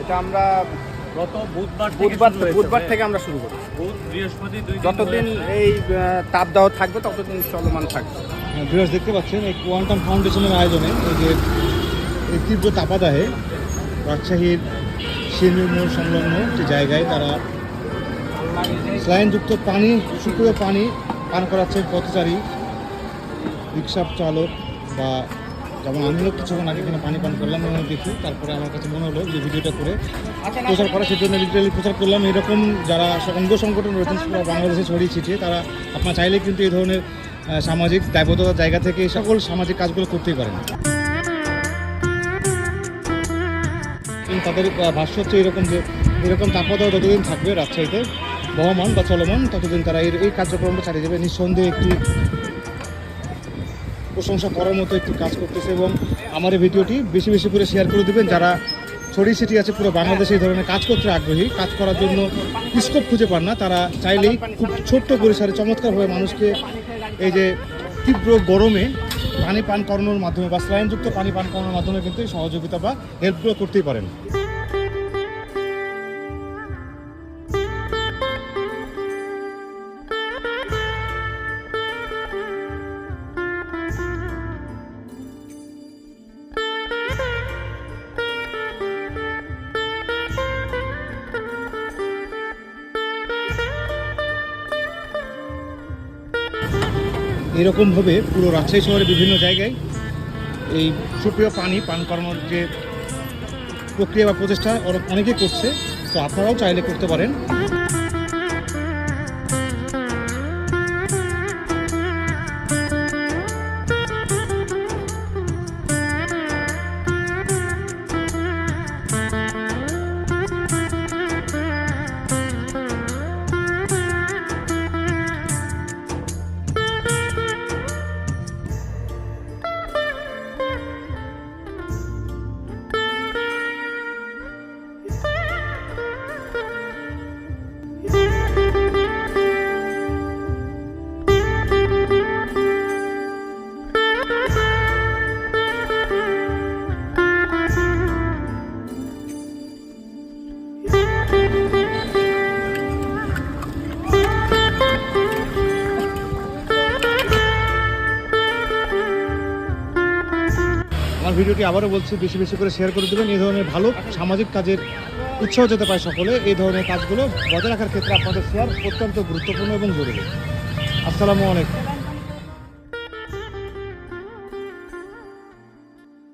এটা আমরা বুধবার থেকে আমরা শুরু করি। যতদিন এই থাকবে ততদিন থাকবে। হ্যাঁ, দেখতে পাচ্ছেন এই ফাউন্ডেশনের আয়োজনে যে তীব্র সংলগ্ন যে জায়গায় তারা যুক্ত পানি শুক্র পানি পান করাচ্ছেন পথচারী রিক্সা চালক বা যেমন আমিও কিছুক্ষণ আগে এখানে পানি পান করলাম এবং দেখি, তারপরে আমার কাছে মনে হলো যে ভিডিওটা করে প্রচার করা সেজন্য লিটারালি প্রচার করলাম। এরকম যারা অঙ্গ সংগঠন রয়েছেন বাংলাদেশে ছড়িয়ে ছিটিয়ে, তারা আপনার চাইলে কিন্তু এই ধরনের সামাজিক দায়বদ্ধতার জায়গা থেকে এই সকল সামাজিক কাজগুলো করতেই পারেন। তাদের ভাষ্য হচ্ছে এরকম যে, এরকম তাপমাত্রা যতদিন থাকবে রাজশাহীতে বহমান বা চলমান, ততদিন তারা এর এই কার্যক্রমটা চালিয়ে যাবে। নিঃসন্দেহে একটি প্রশংসা করার মতো একটি কাজ করতেছে এবং আমার এই ভিডিওটি বেশি বেশি করে শেয়ার করে দেবেন। যারা ছড়িয়ে ছিটিয়ে আছে, পুরো বাংলাদেশে এই ধরনের কাজ করতে আগ্রহী, কাজ করার জন্য স্কোপ খুঁজে পান না, তারা চাইলেই খুব ছোট্ট পরিসরে চমৎকারভাবে মানুষকে এই যে তীব্র গরমে পানি পান করানোর মাধ্যমে বা স্লাইনযুক্ত পানি পান করানোর মাধ্যমে কিন্তু সহযোগিতা বা হেল্পগুলো করতেই পারেন। এরকমভাবে পুরো রাজশাহী শহরের বিভিন্ন জায়গায় এই সুপ্রিয় পানি পান করানোর যে প্রক্রিয়া বা প্রচেষ্টা অনেকে করছে, তো আপনারাও চাইলে করতে পারেন। আমার ভিডিওটি আবারও বলছি, বেশি বেশি করে শেয়ার করে দেবেন। এই ধরনের ভালো সামাজিক কাজের উৎসাহ যেতে পায় সকলে, এই ধরনের কাজগুলো বজায় রাখার ক্ষেত্রে আপনাদের শেয়ার অত্যন্ত গুরুত্বপূর্ণ এবং জরুরি। আসসালামু আলাইকুম।